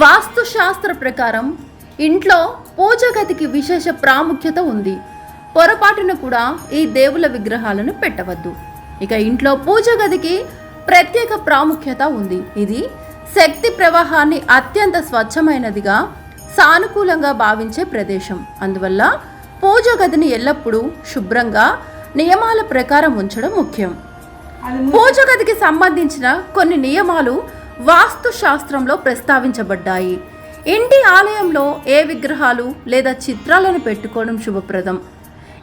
వాస్తు శాస్త్ర ప్రకారం ఇంట్లో పూజ గదికి విశేష ప్రాముఖ్యత ఉంది. పొరపాటున కూడా ఈ దేవుల విగ్రహాలను పెట్టవద్దు. ఇక ఇంట్లో పూజ గదికి ప్రత్యేక ప్రాముఖ్యత ఉంది. ఇది శక్తి ప్రవాహాన్ని అత్యంత స్వచ్ఛమైనదిగా సానుకూలంగా భావించే ప్రదేశం. అందువల్ల పూజ గదిని ఎల్లప్పుడూ శుభ్రంగా నియమాల ప్రకారం ఉంచడం ముఖ్యం. పూజ గదికి సంబంధించిన కొన్ని నియమాలు వాస్తు శాస్త్రంలో ప్రస్తావించబడ్డాయి. ఇంటి ఆలయంలో ఏ విగ్రహాలు లేదా చిత్రాలను పెట్టుకోవడం శుభప్రదం?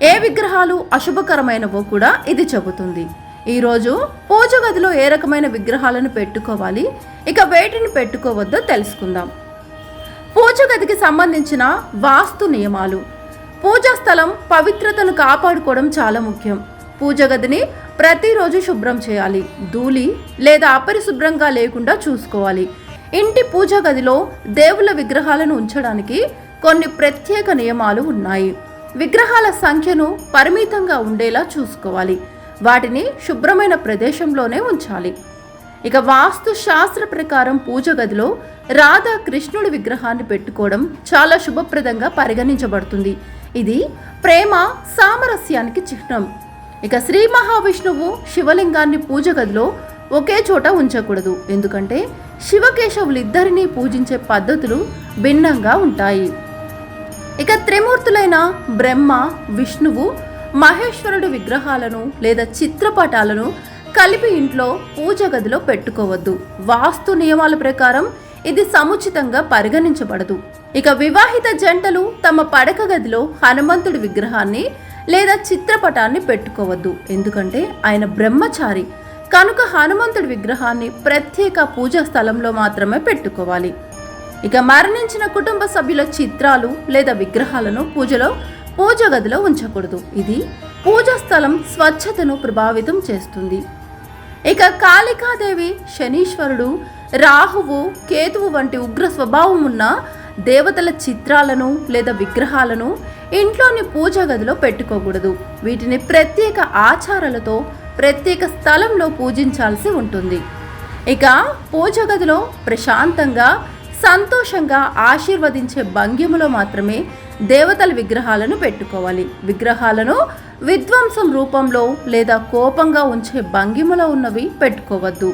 ఏ విగ్రహాలు అశుభకరమైనవో కూడా ఇది చెబుతుంది. ఈరోజు పూజ గదిలో ఏ రకమైన విగ్రహాలను పెట్టుకోవాలి? ఇక వేటిని పెట్టుకోవద్దో తెలుసుకుందాం. పూజ గదికి సంబంధించిన వాస్తు నియమాలు. పూజా స్థలం పవిత్రతను కాపాడుకోవడం చాలా ముఖ్యం. పూజ గదిని ప్రతిరోజు శుభ్రం చేయాలి. ధూళి లేదా అపరిశుభ్రంగా లేకుండా చూసుకోవాలి. ఇంటి పూజ గదిలో దేవుళ్ళ విగ్రహాలను ఉంచడానికి కొన్ని ప్రత్యేక నియమాలు ఉన్నాయి. విగ్రహాల సంఖ్యను పరిమితంగా ఉండేలా చూసుకోవాలి. వాటిని శుభ్రమైన ప్రదేశంలోనే ఉంచాలి. ఇక వాస్తు శాస్త్ర ప్రకారం పూజ గదిలో రాధా కృష్ణుడి విగ్రహాన్ని పెట్టుకోవడం చాలా శుభప్రదంగా పరిగణించబడుతుంది. ఇది ప్రేమ సామరస్యానికి చిహ్నం. ఇక శ్రీ మహావిష్ణువు శివలింగాన్ని పూజ గదిలో ఒకే చోట ఉంచకూడదు. ఎందుకంటే శివకేశవులిద్దరినీ పూజించే పద్ధతులు భిన్నంగా ఉంటాయి. ఇక త్రిమూర్తులైన బ్రహ్మ విష్ణువు మహేశ్వరుడు విగ్రహాలను లేదా చిత్రపటాలను కలిపి ఇంట్లో పూజ గదిలో పెట్టుకోవద్దు. వాస్తు నియమాల ప్రకారం ఇది సముచితంగా పరిగణించబడదు. ఇక వివాహిత జంటలు తమ పడక గదిలో హనుమంతుడి విగ్రహాన్ని లేదా చిత్రపటాన్ని పెట్టుకోవద్దు. ఎందుకంటే ఆయన బ్రహ్మచారి. కనుక హనుమంతుడి విగ్రహాన్ని ప్రత్యేక పూజా స్థలంలో మాత్రమే పెట్టుకోవాలి. ఇక మరణించిన కుటుంబ సభ్యుల చిత్రాలు లేదా విగ్రహాలను పూజలో పూజ గదిలో ఉంచకూడదు. ఇది పూజా స్థలం స్వచ్ఛతను ప్రభావితం చేస్తుంది. ఇక కాళికాదేవి శనీశ్వరుడు రాహువు కేతువు వంటి ఉగ్ర స్వభావం ఉన్న దేవతల చిత్రాలను లేదా విగ్రహాలను ఇంట్లోని పూజ గదిలో పెట్టుకోకూడదు. వీటిని ప్రత్యేక ఆచారాలతో ప్రత్యేక స్థలంలో పూజించాల్సి ఉంటుంది. ఇక పూజ గదిలో ప్రశాంతంగా సంతోషంగా ఆశీర్వదించే భంగిమలో మాత్రమే దేవతల విగ్రహాలను పెట్టుకోవాలి. విగ్రహాలను విధ్వంసం రూపంలో లేదా కోపంగా ఉంచే భంగిమలో ఉన్నవి పెట్టుకోవద్దు.